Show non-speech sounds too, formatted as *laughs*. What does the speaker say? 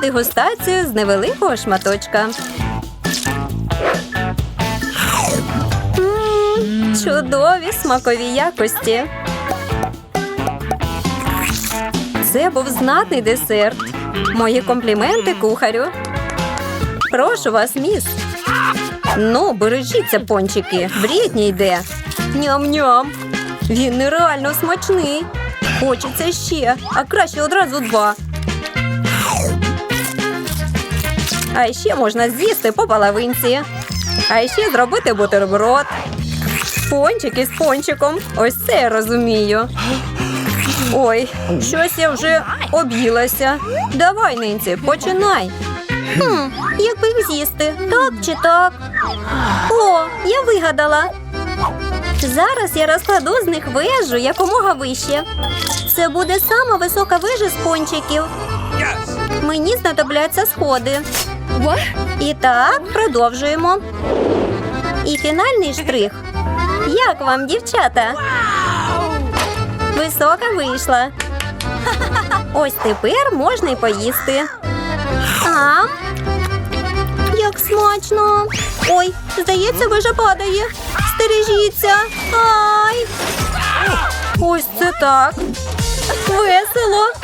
дегустацію з невеликого шматочка. М, Чудові смакові якості. Це був знатний десерт. Мої компліменти кухарю. Прошу вас, міс. Ну, бережіться, пончики. Брітні йде. Ням-ням. Він нереально смачний. Хочеться ще, а краще одразу два. А ще можна з'їсти по половинці. А ще зробити бутерброд. Пончики з пончиком. Ось це я розумію. Ой, щось я вже об'їлася. Давай, Нинці, починай. Хм, як би їх з'їсти? Так чи так? О, я вигадала. Зараз я розкладу з них вежу якомога вище. Це буде сама висока вежа з пончиків. Мені знадобляться сходи. І так, продовжуємо. І фінальний штрих. Як вам, дівчата? Висока вийшла. *laughs* Ось тепер можна й поїсти. А? Як смачно. Ой, здається, вежа падає. Стережіться. Ай. Ось це так. Весело.